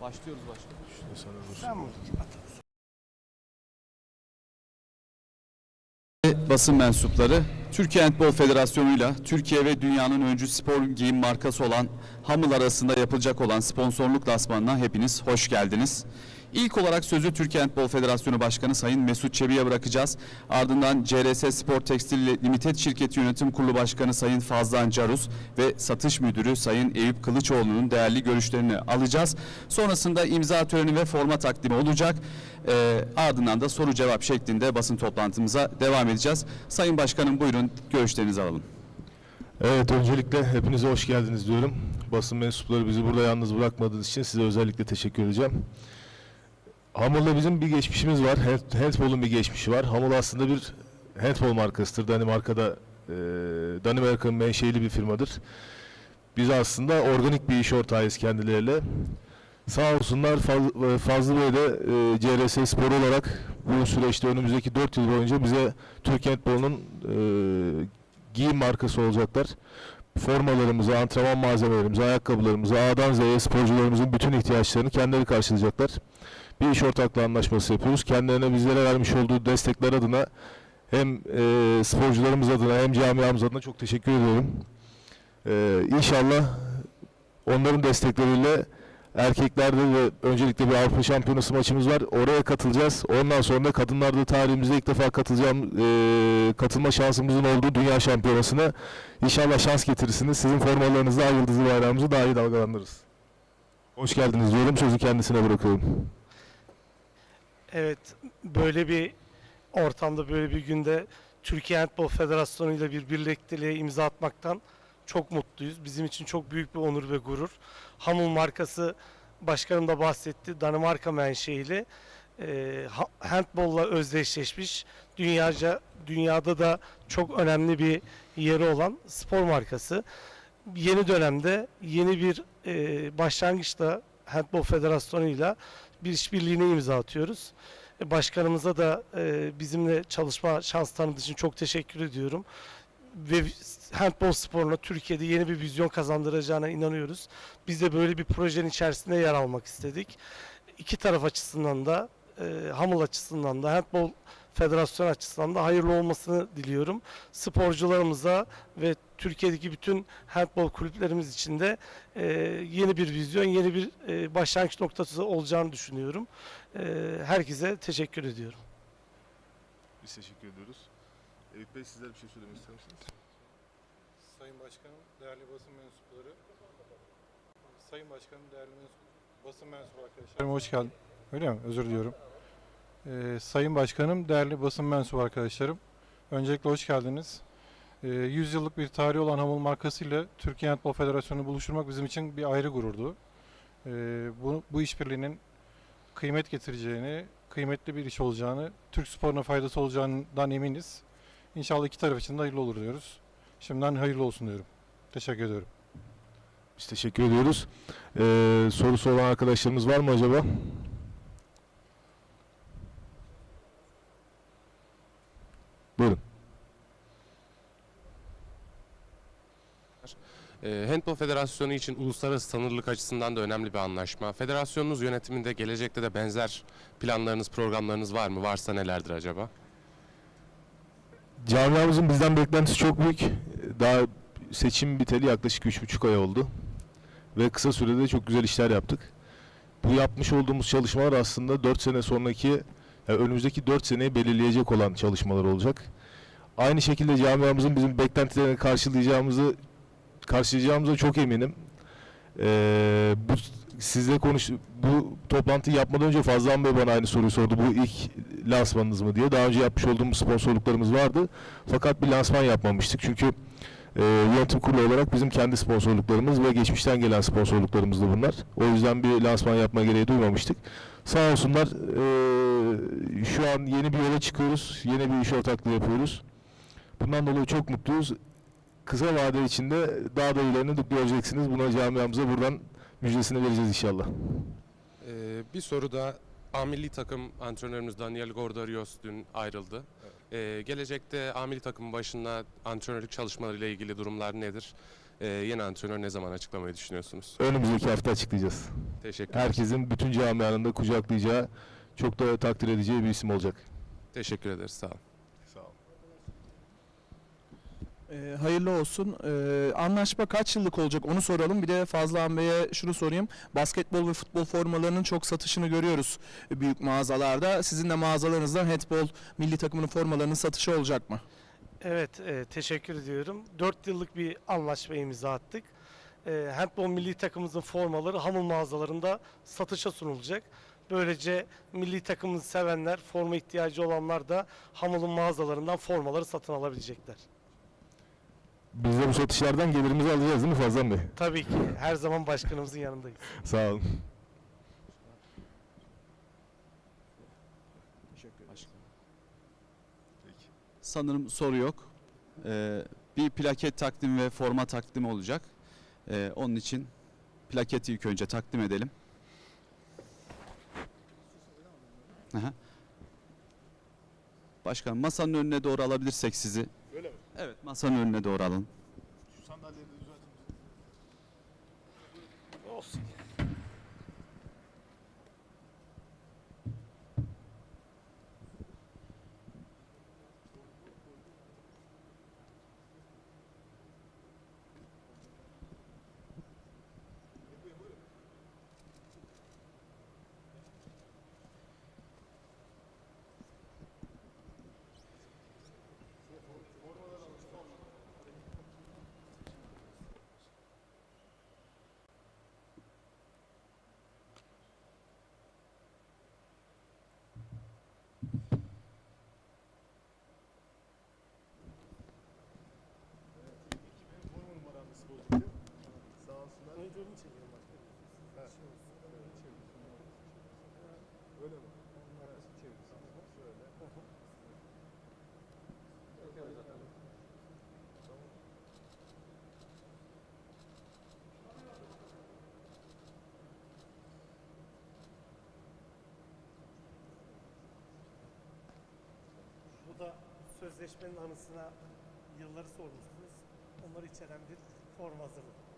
Başlıyoruz başkanım. Basın mensupları Türkiye Handbol Federasyonu ile Türkiye ve dünyanın öncü spor giyim markası olan Hamıl arasında yapılacak olan sponsorluk lasmanına hepiniz hoş geldiniz. İlk olarak sözü Türkiye Handbol Federasyonu Başkanı Sayın Mesut Çebi'ye bırakacağız. Ardından CRS Spor Tekstil Limited Şirketi Yönetim Kurulu Başkanı Sayın Fazlan Carus ve Satış Müdürü Sayın Eyüp Kılıçoğlu'nun değerli görüşlerini alacağız. Sonrasında imza töreni ve forma takdimi olacak. Ee, ardından da soru cevap şeklinde basın toplantımıza devam edeceğiz. Sayın Başkanım buyurun görüşlerinizi alalım. Evet öncelikle hepinize hoş geldiniz diyorum. Basın mensupları bizi burada yalnız bırakmadığınız için size özellikle teşekkür edeceğim. Hamur'la bizim bir geçmişimiz var. Hand- Handball'un bir geçmişi var. Hamur aslında bir handball markasıdır. Danimarka'da e, Danimarka'nın menşeili bir firmadır. Biz aslında organik bir iş ortağıyız kendileriyle. Sağ olsunlar Faz- e, Fazlı Bey de e, CRS Spor olarak bu süreçte önümüzdeki 4 yıl boyunca bize Türk Handball'un e, giyim markası olacaklar. Formalarımızı, antrenman malzemelerimizi, ayakkabılarımızı A'dan Z'ye sporcularımızın bütün ihtiyaçlarını kendileri karşılayacaklar. Bir iş ortaklığı anlaşması yapıyoruz. Kendilerine bizlere vermiş olduğu destekler adına hem e, sporcularımız adına hem camiamız adına çok teşekkür ediyorum. E, inşallah onların destekleriyle erkeklerde de öncelikle bir Avrupa Şampiyonası maçımız var. Oraya katılacağız. Ondan sonra da kadınlarda tarihimizde ilk defa katılacağım e, katılma şansımızın olduğu Dünya Şampiyonası'na inşallah şans getirirsiniz. Sizin formalarınızla ay yıldızlı bayrağımızı daha iyi dalgalandırırız. Hoş geldiniz diyorum. Sözü kendisine bırakıyorum. Evet, böyle bir ortamda, böyle bir günde Türkiye Handball Federasyonu ile bir birlikteliğe imza atmaktan çok mutluyuz. Bizim için çok büyük bir onur ve gurur. Hamul markası, başkanım da bahsetti, Danimarka menşeili e, ha- handball'la özdeşleşmiş, dünyaca dünyada da çok önemli bir yeri olan spor markası. Yeni dönemde yeni bir e, başlangıçta Handball Federasyonu ile bir işbirliğine imza atıyoruz. E, Başkanımıza da e, bizimle çalışma şans tanıdığı için çok teşekkür ediyorum. Ve handball sporuna Türkiye'de yeni bir vizyon kazandıracağına inanıyoruz. Biz de böyle bir projenin içerisinde yer almak istedik. İki taraf açısından da, e, Hamıl açısından da, handball federasyon açısından da hayırlı olmasını diliyorum. Sporcularımıza ve Türkiye'deki bütün handball kulüplerimiz için de e, yeni bir vizyon, yeni bir e, başlangıç noktası olacağını düşünüyorum. E, herkese teşekkür ediyorum. Biz teşekkür ediyoruz. Eyüp Bey sizler bir şey söylemek ister misiniz? Sayın Başkanım, değerli basın mensupları. Sayın Başkanım, değerli mensup, basın mensubu arkadaşlarım hoş geldin. Öyle mi? Özür diliyorum. Ee, Sayın Başkanım, değerli basın mensubu arkadaşlarım. Öncelikle hoş geldiniz. Ee, 100 yıllık bir tarihi olan Hamul markasıyla Türkiye Handball Federasyonu'nu buluşturmak bizim için bir ayrı gururdu. Ee, bu, bu işbirliğinin kıymet getireceğini, kıymetli bir iş olacağını, Türk sporuna faydası olacağından eminiz. İnşallah iki taraf için de hayırlı olur diyoruz. Şimdiden hayırlı olsun diyorum. Teşekkür ediyorum. Biz teşekkür ediyoruz. Ee, sorusu olan arkadaşlarımız var mı acaba? Handball Federasyonu için uluslararası tanınırlık açısından da önemli bir anlaşma. Federasyonunuz yönetiminde gelecekte de benzer planlarınız, programlarınız var mı? Varsa nelerdir acaba? Camiamızın bizden beklentisi çok büyük. Daha seçim biteli yaklaşık üç buçuk ay oldu. Ve kısa sürede çok güzel işler yaptık. Bu yapmış olduğumuz çalışmalar aslında 4 sene sonraki, yani önümüzdeki 4 seneyi belirleyecek olan çalışmalar olacak. Aynı şekilde camiamızın bizim beklentilerini karşılayacağımızı karşılayacağımıza çok eminim. Ee, bu sizle konuş bu toplantıyı yapmadan önce Fazlan Bey bana aynı soruyu sordu. Bu ilk lansmanınız mı diye. Daha önce yapmış olduğumuz sponsorluklarımız vardı. Fakat bir lansman yapmamıştık. Çünkü e, yönetim kurulu olarak bizim kendi sponsorluklarımız ve geçmişten gelen sponsorluklarımızdı bunlar. O yüzden bir lansman yapma gereği duymamıştık. Sağ olsunlar e, şu an yeni bir yola çıkıyoruz. Yeni bir iş ortaklığı yapıyoruz. Bundan dolayı çok mutluyuz. Kısa vade içinde daha da ilerini göreceksiniz. Buna camiamıza buradan müjdesini vereceğiz inşallah. E, bir soru da A milli takım antrenörümüz Daniel Gordarios dün ayrıldı. E, gelecekte A milli takımın başında antrenörlük çalışmalarıyla ilgili durumlar nedir? Ee, yeni antrenör ne zaman açıklamayı düşünüyorsunuz? Önümüzdeki hafta açıklayacağız. Teşekkür Herkesin bütün camianın da kucaklayacağı, çok da takdir edeceği bir isim olacak. Teşekkür ederiz. Sağ olun. Ee, hayırlı olsun. Ee, anlaşma kaç yıllık olacak onu soralım. Bir de Fazla Bey'e şunu sorayım. Basketbol ve futbol formalarının çok satışını görüyoruz büyük mağazalarda. Sizin de mağazalarınızda handbol milli takımının formalarının satışı olacak mı? Evet, e, teşekkür ediyorum. 4 yıllık bir anlaşma imza attık. E, handball milli takımımızın formaları Hamıl mağazalarında satışa sunulacak. Böylece milli takımımızı sevenler, forma ihtiyacı olanlar da Hamıl'ın mağazalarından formaları satın alabilecekler. Biz de bu satışlardan gelirimizi alacağız değil mi Fazlan Bey? Tabii ki her zaman başkanımızın yanındayız. Sağ olun. Sanırım soru yok. Ee, bir plaket takdim ve forma takdim olacak. Ee, onun için plaketi ilk önce takdim edelim. Aha. Başkan masanın önüne doğru alabilirsek sizi. Evet masanın önüne doğru alın. Şu sandalyeleri düzeltin. Olsun. Bu da sözleşmenin anısına yılları sormuştunuz. Onları içeren bir form hazırladık.